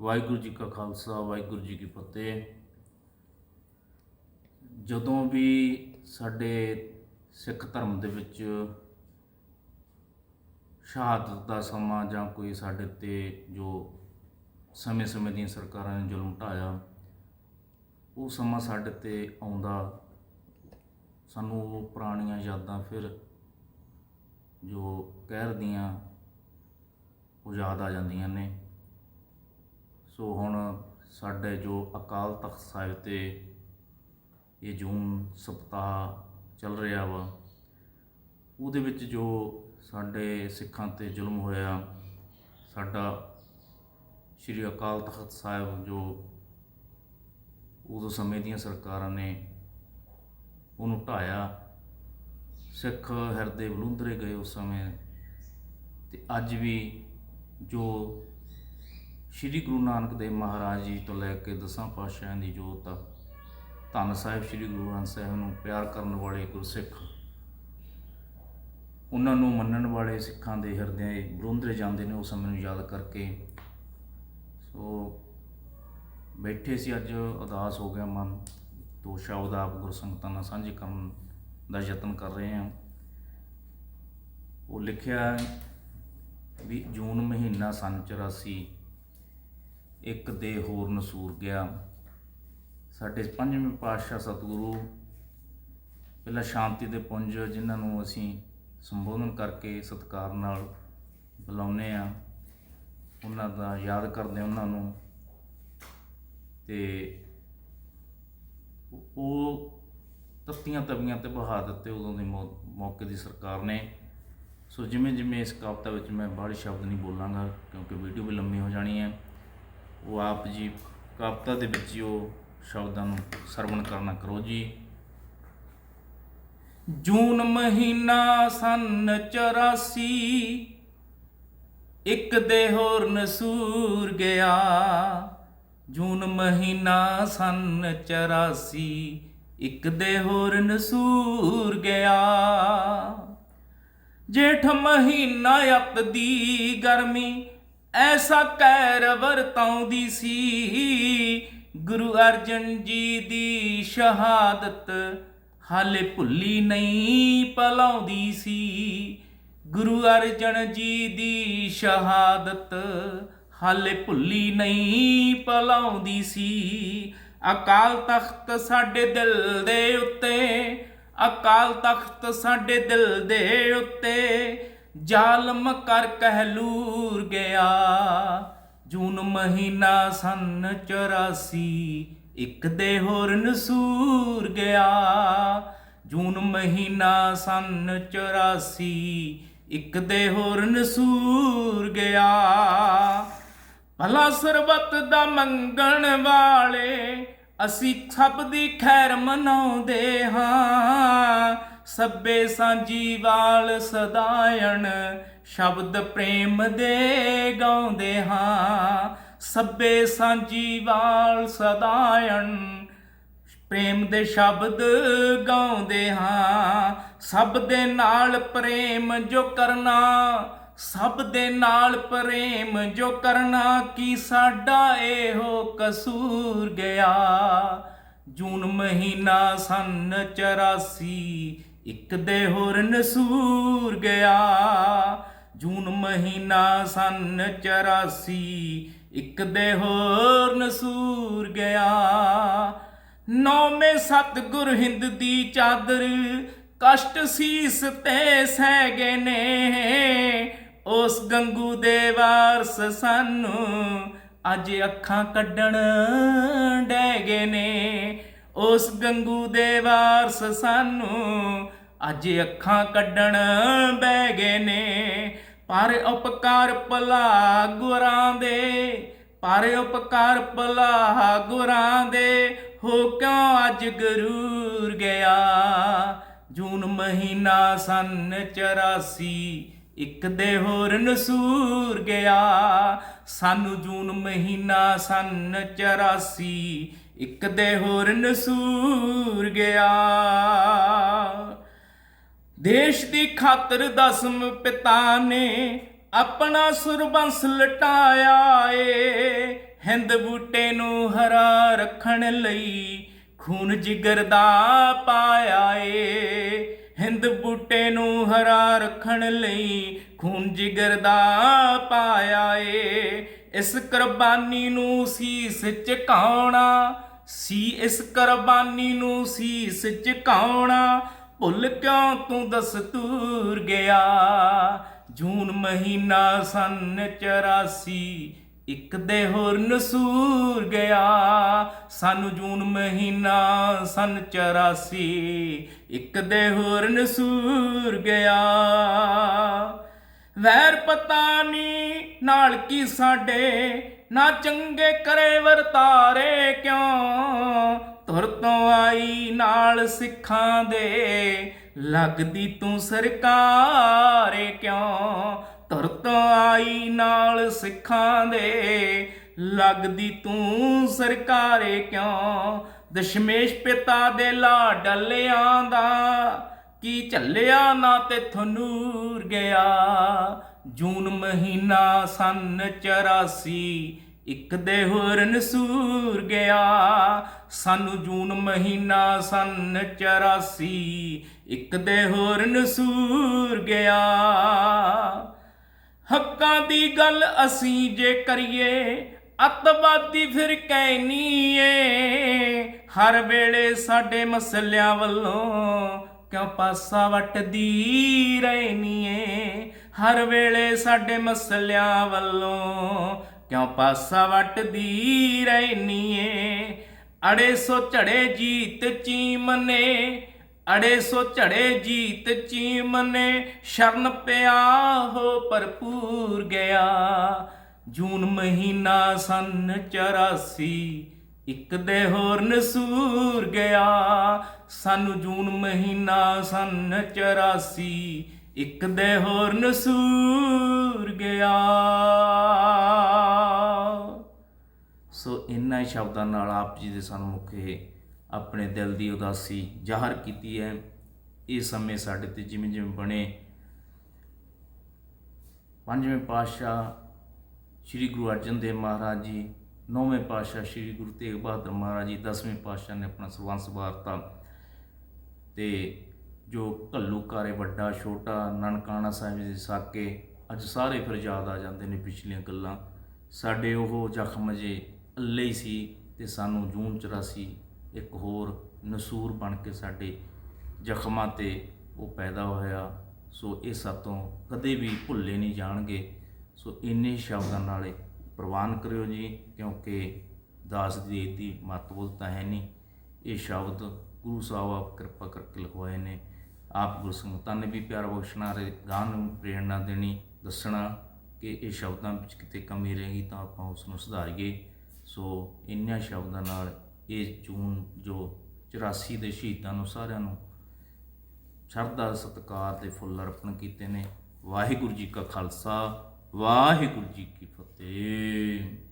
ਵਾਹਿਗੁਰੂ ਜੀ ਕਾ ਖਾਲਸਾ, ਵਾਹਿਗੁਰੂ ਜੀ ਕੀ ਫਤਿਹ। ਜਦੋਂ ਵੀ ਸਾਡੇ ਸਿੱਖ ਧਰਮ ਦੇ ਵਿੱਚ ਸ਼ਹਾਦਤ ਦਾ ਸਮਾਂ ਜਾਂ ਕੋਈ ਸਾਡੇ ਤੇ ਜੋ ਸਮੇਂ-ਸਮੇਂ ਦੀਆਂ ਸਰਕਾਰਾਂ ਨੇ ਜ਼ੁਲਮ ਢਾਇਆ, ਉਹ ਸਮਾਂ ਸਾਡੇ ਤੇ ਆਉਂਦਾ, ਸਾਨੂੰ ਉਹ ਪੁਰਾਣੀਆਂ ਯਾਦਾਂ ਫਿਰ ਜੋ ਕਹਿਰ ਦੀਆਂ ਉਹ ਯਾਦ ਆ ਜਾਂਦੀਆਂ ਨੇ। ਸੋ ਹੁਣ ਸਾਡੇ ਜੋ ਅਕਾਲ ਤਖਤ ਸਾਹਿਬ ਤੇ ਇਹ ਜੂਨ ਸਪਤਾਹ ਚੱਲ ਰਿਹਾ ਵਾ, ਉਹਦੇ ਵਿੱਚ ਜੋ ਸਾਡੇ ਸਿੱਖਾਂ ਤੇ ਜ਼ੁਲਮ ਹੋਇਆ, ਸਾਡਾ ਸ਼੍ਰੀ ਅਕਾਲ ਤਖਤ ਸਾਹਿਬ ਜੋ ਉਦੋਂ ਸਮੇਂ ਦੀਆਂ ਸਰਕਾਰਾਂ ਨੇ ਉਹਨੂੰ ਢਾਇਆ, ਸਿੱਖ ਹਿਰਦੇ ਬਲੁੰਦਰੇ ਗਏ ਉਸ ਸਮੇਂ ਤੇ ਅੱਜ ਵੀ ਜੋ ਸ਼੍ਰੀ ਗੁਰੂ ਨਾਨਕ ਦੇਵ ਮਹਾਰਾਜ ਜੀ ਤੋਂ ਲੈ ਕੇ ਦਸਾਂ ਪਾਤਸ਼ਾਹਾਂ ਦੀ ਜੋਤ ਆ ਧੰਨ ਸਾਹਿਬ ਸ਼੍ਰੀ ਗੁਰੂ ਗ੍ਰੰਥ ਸਾਹਿਬ ਨੂੰ ਪਿਆਰ ਕਰਨ ਵਾਲੇ ਗੁਰਸਿੱਖ। ਉਹਨਾਂ ਨੂੰ ਮੰਨਣ ਵਾਲੇ ਸਿੱਖਾਂ ਦੇ ਹਿਰਦੇ ਬਲੁੰਦਰੇ ਜਾਂਦੇ ਨੇ ਉਸ ਸਮੇਂ ਨੂੰ ਯਾਦ ਕਰਕੇ। ਸੋ ਬੈਠੇ ਸੀ ਅੱਜ, ਉਦਾਸ ਹੋ ਗਿਆ ਮਨ, ਦੋ ਸ਼ਬਦ ਆਪ ਗੁਰਸੰਗਤਾਂ ਨਾਲ ਸਾਂਝੇ ਕਰਨ ਦਾ ਯਤਨ ਕਰ ਰਹੇ ਹਾਂ। ਉਹ ਲਿਖਿਆ ਵੀ ਜੂਨ ਮਹੀਨਾ ਸੰਨ 84 ਇੱਕ ਦੇ ਹੋਰ ਨਸੂਰ ਗਿਆ। ਸਾਡੇ ਪੰਜਵੇਂ ਪਾਤਸ਼ਾਹ ਸਤਿਗੁਰੂ ਪਹਿਲਾਂ ਸ਼ਾਂਤੀ ਦੇ ਪੁੰਜ ਜਿਨ੍ਹਾਂ ਨੂੰ ਅਸੀਂ ਸੰਬੋਧਨ ਕਰਕੇ ਸਤਿਕਾਰ ਨਾਲ ਬੁਲਾਉਂਦੇ ਆ ਉਹਨਾਂ ਦਾ ਯਾਦ ਕਰਦੇ ਉਹਨਾਂ ਨੂੰ। ਤੇ ਉਹ ਤੱਤੀਆਂ ਤਵੀਆਂ ਤੇ ਬਹਾ ਦਿੱਤੇ ਉਦੋਂ ਦੇ ਮੌਕੇ ਦੀ ਸਰਕਾਰ ਨੇ। ਸੋ ਜਿਵੇਂ ਜਿਵੇਂ ਇਸ ਕਵਿਤਾ ਵਿੱਚ ਮੈਂ ਬਾਹਰ ਸ਼ਬਦ ਨਹੀਂ ਬੋਲਾਂਗਾ ਕਿਉਂਕਿ ਵੀਡੀਓ ਵੀ ਲੰਮੀ ਹੋ ਜਾਣੀ ਹੈ। ਉਹ ਆਪ ਜੀ ਕਵਿਤਾ ਦੇ ਵਿੱਚ ਹੀ ਉਹ ਸ਼ਬਦਾਂ ਨੂੰ ਸਰਵਣ ਕਰਨਾ ਕਰੋ ਜੀ। ਜੂਨ ਮਹੀਨਾ ਸੰਨ 84 ਇੱਕ ਦੇ ਹੋਰ ਨਸੂਰ ਗਿਆ। ਜੂਨ ਮਹੀਨਾ ਸੰਨ 84 ਇੱਕ ਦੇ ਹੋਰ ਨਸੂਰ ਗਿਆ। ਜੇਠ ਮਹੀਨਾ ਅੱਤ ਦੀ ਗਰਮੀ ਐਸਾ ਕਹਿਰ ਵਰਤਾਉਂਦੀ ਸੀ। ਗੁਰੂ ਅਰਜਨ ਜੀ ਦੀ ਸ਼ਹਾਦਤ ਹਾਲੇ ਭੁੱਲੀ ਨਹੀਂ ਪਲਾਉਂਦੀ ਸੀ। ਗੁਰੂ ਅਰਜਨ ਜੀ ਦੀ ਸ਼ਹਾਦਤ ਹਾਲੇ ਭੁੱਲੀ ਨਹੀਂ ਪਲਾਉਂਦੀ ਸੀ। ਅਕਾਲ ਤਖਤ ਸਾਡੇ ਦਿਲ ਦੇ ਉੱਤੇ, ਅਕਾਲ ਤਖਤ ਸਾਡੇ ਦਿਲ ਦੇ ਉੱਤੇ ਜ਼ਾਲਮ ਕਰ ਕਹਿਲੂਰ ਗਿਆ। ਜੂਨ ਮਹੀਨਾ ਸੰਨ 84 ਇੱਕ ਦੇ ਹੋਰ ਨਸੂਰ ਗਿਆ। ਜੂਨ ਮਹੀਨਾ ਸੰਨ 84 ਇੱਕ ਦੇ ਹੋਰ ਨਸੂਰ ਗਿਆ। ਭਲਾ ਸਰਬੱਤ ਦਾ ਮੰਗਣ ਵਾਲੇ, ਅਸੀਂ ਸਭ ਦੀ ਖੈਰ ਮਨਾਉਂਦੇ ਹਾਂ। ਸੱਬੇ ਸਾਂਝੀ ਵਾਲ ਸਦਾਇਣ, ਸ਼ਬਦ ਪ੍ਰੇਮ ਦੇ ਗਾਉਂਦੇ ਹਾਂ। ਸੱਬੇ ਸਾਂਝੀ ਵਾਲ ਸਦਾਇਣ, ਪ੍ਰੇਮ ਦੇ ਸ਼ਬਦ ਗਾਉਂਦੇ ਹਾਂ। ਸਭ ਦੇ ਨਾਲ ਪ੍ਰੇਮ ਜੋ ਕਰਨਾ, ਸਭ ਦੇ ਨਾਲ ਪ੍ਰੇਮ ਜੋ ਕਰਨਾ, ਕੀ ਸਾਡਾ ਇਹੋ ਕਸੂਰ ਗਿਆ? ਜੂਨ ਮਹੀਨਾ ਸੰਨ 84 ਇੱਕ ਦੇ ਹੋਰਨ ਸੂਰ ਗਿਆ। ਜੂਨ ਮਹੀਨਾ ਸਨ 84 ਇੱਕ ਦੇ ਹੋਰਨ ਸੂਰ ਗਿਆ। ਨੌਵੇਂ ਸਤਿਗੁਰ ਹਿੰਦ ਦੀ ਚਾਦਰ, ਕਸ਼ਟ ਸੀਸ ਤੇ ਸਹਿ ਗਏ ਨੇ। ਉਸ ਗੰਗੂ ਦੇ ਵਾਰਸ ਸਾਨੂੰ, ਅੱਜ ਅੱਖਾਂ ਕੱਢਣ ਡੈ ਗਏ ਨੇ। ਉਸ ਗੰਗੂ ਦੇ ਵਾਰਸ ਸਾਨੂੰ ਅੱਜ ਅੱਖਾਂ ਕੱਢਣ ਬਹਿ ਗਏ ਨੇ। ਪਰ ਉਪਕਾਰ ਭਲਾ ਗੁਰਾਂ ਦੇ, ਪਰ ਉਪਕਾਰ ਭਲਾ ਗੁਰਾਂ ਦੇ, ਹੋ ਕਿਉਂ ਅੱਜ ਗਰੂਰ ਗਿਆ? ਜੂਨ ਮਹੀਨਾ ਸੰਨ 84 ਇੱਕ ਦੇ ਹੋਰ ਨਸੂਰ ਗਿਆ। ਸਾਨੂੰ ਜੂਨ ਮਹੀਨਾ ਸੰਨ 84 ਇੱਕ ਦੇ ਹੋਰ ਨਸੂਰ ਗਿਆ। ਦੇਸ਼ ਦੀ ਖਾਤਰ ਦਸਮ ਪਿਤਾ ਨੇ ਆਪਣਾ ਸੁਰਬੰਸ ਲਟਾਇਆ ਏ। ਹਿੰਦ ਬੂਟੇ ਨੂੰ ਹਰਾ ਰੱਖਣ ਲਈ ਖੂਨ ਜਿਗਰ ਦਾ ਪਾਇਆ ਏ। ਹਿੰਦ ਬੂਟੇ ਨੂੰ ਹਰਾ ਰੱਖਣ ਲਈ ਖੂਨ ਜਿਗਰ ਦਾ ਪਾਇਆ ਏ। ਇਸ ਕੁਰਬਾਨੀ ਨੂੰ ਸੀਸ ਝੁਕਾਉਣਾ ਸੀ ਇਸ ਕੁਰਬਾਨੀ ਨੂੰ ਸੀਸ ਝੁਕਾਉਣਾ, ਭੁੱਲ ਕਿਉਂ ਤੂੰ ਦਸਤੂਰ ਗਿਆ? ਜੂਨ ਮਹੀਨਾ ਸਨ 84 ਇੱਕ ਦੇ ਹੋਰ ਨਸੂਰ ਗਿਆ। ਸਾਨੂੰ ਜੂਨ ਮਹੀਨਾ ਸਨ 84 ਇੱਕ ਦੇ ਹੋਰ ਨਸੂਰ ਗਿਆ। ਵੈਰ ਪਤਾ ਨੀ ਨਾਲ ਕੀ ਸਾਡੇ ਨਾ ਚੰਗੇ ਕਰੇ ਵਰਤਾਰੇ ਕਿਉਂ? ਤੁਰ ਤੋਂ ਆਈ ਨਾਲ ਸਿੱਖਾਂ ਦੇ, ਲੱਗਦੀ ਤੂੰ ਸਰਕਾਰੇ ਕਿਉਂ? ਤੁਰ ਤੋਂ ਆਈ ਨਾਲ ਸਿੱਖਾਂ ਦੇ, ਲੱਗਦੀ ਤੂੰ ਸਰਕਾਰੇ ਕਿਉਂ? ਦਸ਼ਮੇਸ਼ ਪਿਤਾ ਦੇ ਲਾ ਡੱਲਿਆਂ ਦਾ ਕੀ ਝੱਲਿਆ ਨਾ ਤੇ ਨੂਰ ਗਿਆ? ਜੂਨ ਮਹੀਨਾ ਸਨ 84 ਇੱਕ ਦੇ ਹੋਰ ਸੂਰ ਗਿਆ। ਸਾਨੂੰ ਜੂਨ ਮਹੀਨਾ ਸਨ 84 ਇੱਕ ਦੇ ਹੋਰ ਸੂਰ ਗਿਆ। ਹੱਕਾਂ ਦੀ ਗੱਲ ਅਸੀਂ ਜੇ ਕਰੀਏ, ਅੱਤਵਾਦੀ ਫਿਰ ਕਹਿਨੀਏ ਹਰ ਵੇਲੇ ਸਾਡੇ ਮਸਲਿਆਂ ਵੱਲੋਂ ਕਿਉਂ ਪਾਸਾ ਵਟਦੀ ਰਹਿਨੀਏ? ਹਰ ਵੇਲੇ ਸਾਡੇ ਮਸਲਿਆਂ ਵੱਲੋਂ ਕਿਉਂ ਪਾਸਾ ਵਟਦੀ ਰਹਿਨੀਏ? ਅੜੇ ਸੋ ਝੜੇ ਜੀਤ ਚੀਮਨੇ, ਅੜੇ ਸੋ ਝੜੇ ਜੀਤ ਚੀਮਨੇ, ਸ਼ਰਨ ਪਿਆ ਹੋ ਭਰਪੂਰ ਗਿਆ। ਜੂਨ ਮਹੀਨਾ ਸਨ 84 ਇੱਕ ਦੇ ਹੋਰ ਨਸੂਰ ਗਿਆ, ਸਾਨੂੰ ਜੂਨ ਮਹੀਨਾ ਸਨ 84 ਇੱਕ ਦੇ ਹੋਰ ਨਸੂਰ ਗਿਆ। ਸੋ ਇਨ੍ਹਾਂ ਸ਼ਬਦਾਂ ਨਾਲ ਆਪ ਜੀ ਦੇ ਸਨਮੁਖੇ ਆਪਣੇ ਦਿਲ ਦੀ ਉਦਾਸੀ ਜ਼ਾਹਰ ਕੀਤੀ ਹੈ। ਇਹ ਸਮੇਂ ਸਾਡੇ ਤੇ ਜਿਵੇਂ ਜਿਵੇਂ ਬਣੇ। ਪੰਜਵੇਂ ਪਾਤਸ਼ਾਹ ਸ੍ਰੀ ਗੁਰੂ ਅਰਜਨ ਦੇਵ ਮਹਾਰਾਜ ਜੀ ਨੌਵੇਂ ਪਾਤਸ਼ਾਹ ਸ੍ਰੀ ਗੁਰੂ ਤੇਗ ਬਹਾਦਰ ਮਹਾਰਾਜ ਜੀ ਦਸਵੇਂ ਪਾਤਸ਼ਾਹ ਨੇ ਆਪਣਾ ਸਰਬੰਸ ਵਾਰਤਾ ਤੇ ਜੋ ਘੱਲੂਕਾਰੇ ਵੱਡਾ, ਛੋਟਾ ਨਨਕਾਣਾ ਸਾਹਿਬ ਦੇ ਸਾਕੇ ਅੱਜ ਸਾਰੇ ਫਿਰ ਯਾਦ ਆ ਜਾਂਦੇ ਨੇ ਪਿਛਲੀਆਂ ਗੱਲਾਂ। ਸਾਡੇ ਉਹ ਜ਼ਖਮ ਜੇ ਅੱਲੇ ਹੀ ਸੀ ਤੇ ਸਾਨੂੰ ਜੂਨ 84 ਇੱਕ ਹੋਰ ਨਸੂਰ ਬਣ ਕੇ ਸਾਡੇ ਜ਼ਖਮਾਂ ਤੇ ਉਹ ਪੈਦਾ ਹੋਇਆ। ਸੋ ਇਹ ਸਾਤੋਂ ਕਦੇ ਵੀ ਭੁੱਲੇ ਨਹੀਂ ਜਾਣਗੇ। ਸੋ ਇੰਨੇ ਸ਼ਬਦਾਂ ਨਾਲੇ ਪ੍ਰਵਾਨ ਕਰਿਓ ਜੀ, ਕਿਉਂਕਿ ਦਾਸ ਦੀ ਦੀ ਮਤਬੁਲਤਾ ਹੈ ਨਹੀਂ। ਇਹ ਸ਼ਬਦ ਗੁਰੂ ਸਾਹਿਬ ਆਪ ਕਿਰਪਾ ਕਰਕੇ ਲਿਖਵਾਏ ਨੇ। ਆਪ ਗੁਰਸੰਗਤਾਂ ਨੇ ਵੀ ਪਿਆਰ ਬਖਸ਼ਣਾ, ਰੇ ਗਾਂ ਨੂੰ ਪ੍ਰੇਰਣਾ ਦੇਣੀ, ਦੱਸਣਾ ਕਿ ਇਹ ਸ਼ਬਦਾਂ ਵਿੱਚ ਕਿਤੇ ਕਮੀ ਰਹੇਗੀ ਤਾਂ ਆਪਾਂ ਉਸ ਨੂੰ ਸੁਧਾਰੀਏ। ਸੋ ਇੰਨਿਆਂ ਸ਼ਬਦਾਂ ਨਾਲ ਇਹ ਜੂਨ ਜੋ 84 ਦੇ ਸ਼ਹੀਦਾਂ ਨੂੰ ਸਾਰਿਆਂ ਨੂੰ ਸ਼ਰਧਾ, ਸਤਿਕਾਰ ਦੇ ਫੁੱਲ ਅਰਪਣ ਕੀਤੇ ਨੇ। ਵਾਹਿਗੁਰੂ ਜੀ ਕਾ ਖਾਲਸਾ। ਵਾਹਿਗੁਰੂ ਜੀ ਕੀ ਫਤਿਹ।